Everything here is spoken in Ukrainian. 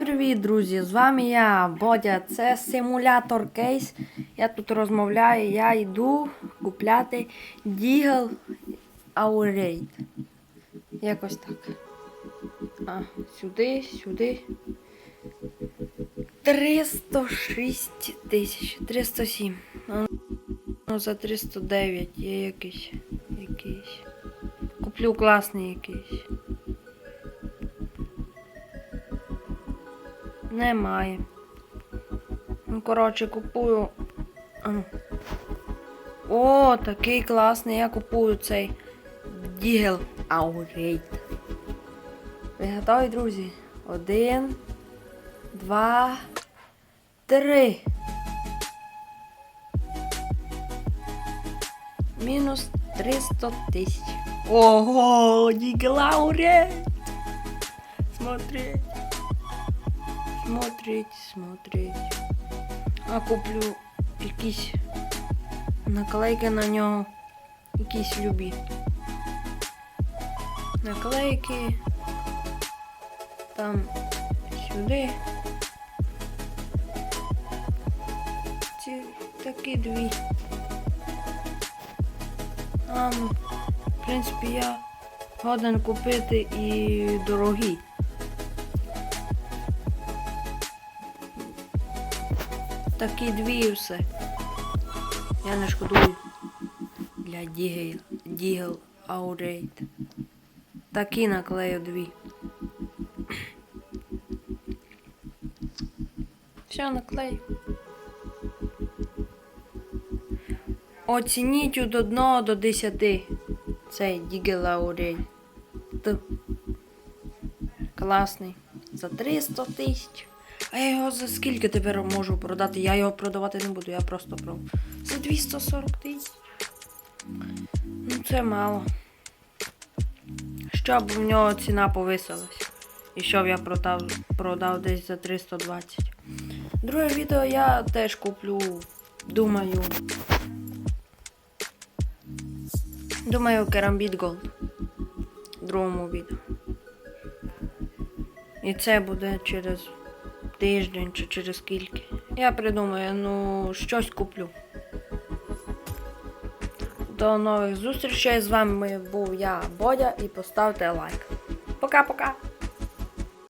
Привіт, друзі! З вами я, Бодя. Це симулятор кейс. Я тут розмовляю, я йду купляти Deagle Aurate. Якось так. А, сюди, сюди. 306 тисяч. 307. Ну, за 309 є якийсь. якийсь. Куплю класний якийсь. Немає. Ну, коротше, купую. О, такий класний. Я купую цей Дігел Аурейт. Ви готові, друзі? Один, два, три. Мінус 300 тисяч. Ого, Дігел! Смотри. Смотреть, смотреть. А куплю якісь наклейки на нього. Якісь любі. Наклейки. Там сюди. Ці такі дві. Ну, в принципі, я годен купити і дорогі. Такі дві і все. Я не шкодую для Дігел, Аурейт. Такі наклею дві. Все, наклею. Оцініть від 1 до 10 цей Дігел Аурейт. Класний. За 300 тисяч. А я його за скільки тепер можу продати? Я його продавати не буду, я просто про. За 240 тисяч. Ну це мало. Щоб в нього ціна повисилась. І щоб я продав, продав десь за 320. Друге відео я теж куплю. Думаю. Думаю, Керамбіт Gold. В другому відео. І це буде через тиждень чи через скільки. Я придумаю, ну, щось куплю. До нових зустрічей. З вами був я, Бодя, і поставте лайк. Пока-пока!